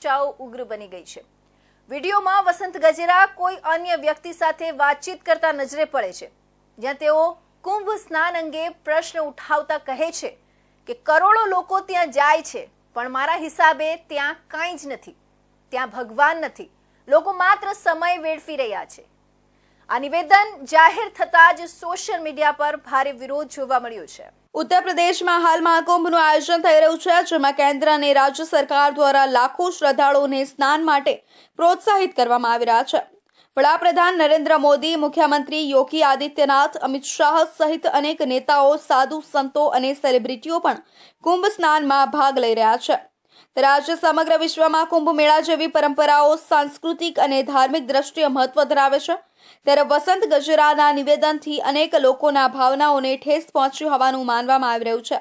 ચર્ચાઓ ઉગ્ર બની ગઈ છે. વિડીયોમાં વસંત ગજેરા કોઈ અન્ય વ્યક્તિ સાથે વાતચીત કરતા નજરે પડે છે. જ્યાં તેઓ કુંભ સ્નાન અંગે પ્રશ્ન ઉઠાવતા કહે છે કે કરોડો લોકો ત્યાં જાય છે, પણ મારા હિસાબે ત્યાં કાંઈ જ નથી. ત્યાં ભગવાન નથી. લોકો માત્ર સમય વેડફી રહ્યા છે. આ નિવેદન જાહેર થતા જ સોશિયલ મીડિયા પર ભારે વિરોધ જોવા મળ્યો છે. ઉત્તર પ્રદેશમાં હાલ મહાકુંભનું આયોજન થઈ રહ્યું છે, જેમાં કેન્દ્ર અને રાજ્ય સરકાર દ્વારા લાખો શ્રદ્ધાળુઓને સ્નાન માટે પ્રોત્સાહિત કરવામાં આવી રહ્યા છે. વડાપ્રધાન નરેન્દ્ર મોદી, મુખ્યમંત્રી યોગી આદિત્યનાથ, અમિત શાહ સહિત અનેક નેતાઓ, સાધુ સંતો અને સેલિબ્રિટીઓ પણ કુંભ સ્નાનમાં ભાગ લઈ રહ્યા છે. રાજ્ય સમગ્ર વિશ્વમાં કુંભ મેળા જેવી પરંપરાઓ સાંસ્કૃતિક અને ધાર્મિક દ્રષ્ટિએ મહત્વ ધરાવે છે. ત્યારે વસંત ગજરાના નિવેદનથી અનેક લોકોના ભાવનાઓને ઠેસ પહોંચ્યું હોવાનું માનવામાં આવી રહ્યું છે.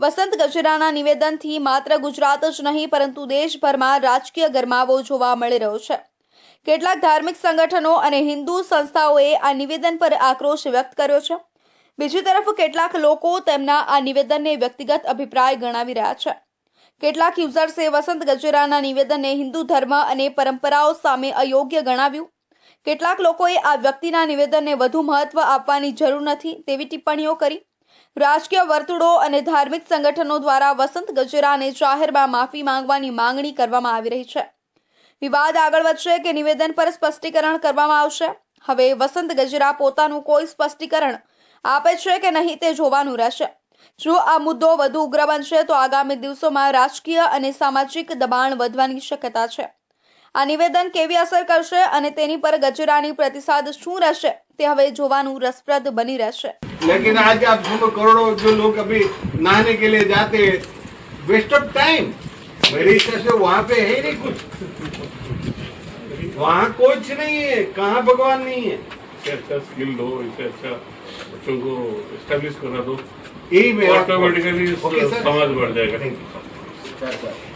વસંત ગજરાના નિવેદનથી માત્ર ગુજરાત જ નહીં, પરંતુ દેશભરમાં રાજકીય ગરમાવો જોવા મળી રહ્યો છે. કેટલાક ધાર્મિક સંગઠનો અને હિન્દુ સંસ્થાઓએ આ નિવેદન પર આક્રોશ વ્યક્ત કર્યો છે. બીજી તરફ, કેટલાક લોકો તેમના આ નિવેદનને વ્યક્તિગત અભિપ્રાય ગણાવી રહ્યા છે. કેટલાક યુઝર્સે વસંત ગજેરાના નિવેદનને હિન્દુ ધર્મ અને પરંપરાઓ સામે અયોગ્ય ગણાવ્યું. કેટલાક લોકોએ આ વ્યક્તિના નિવેદનને વધુ મહત્વ આપવાની જરૂર નથી તેવી ટિપ્પણીઓ કરી. રાજકીય વર્તુળો અને ધાર્મિક સંગઠનો દ્વારા વસંત ગજેરાને જાહેરમાં માફી માંગવાની માંગણી કરવામાં આવી રહી છે. વિવાદ આગળ વધશે કે નિવેદન પર સ્પષ્ટીકરણ કરવામાં આવશે? હવે વસંત ગજેરા પોતાનું કોઈ સ્પષ્ટીકરણ આપે છે કે નહીં તે જોવાનું રહેશે. જો આ મુદ્દો વધુ ઉગ્ર બનશે તો આગામી દિવસોમાં રાજકીય અને સામાજિક દબાણ વધવાની શક્યતા છે આ નિવેદન કેવી અસર કરશે અને તેની પર ગજેરાની પ્રતિસાદ શું રહેશે તે હવે જોવાનું રસપ્રદ બની રહેશે लेकिन आज आप सुनो करोड़ों जो लोग अभी नहाने के लिए जाते हैं वेस्ट ऑफ टाइम मेरे हिसाब से वहां पे है ही नहीं कुछ वहां कुछ नहीं है कहाँ भगवान नहीं है इससे अच्छा स्किल दो इससे अच्छा बच्चों को एस्टेब्लिश करा दो यही मेरा ऑटोमेटिकली Okay, sir. समाज बढ़ जाएगा Thank you.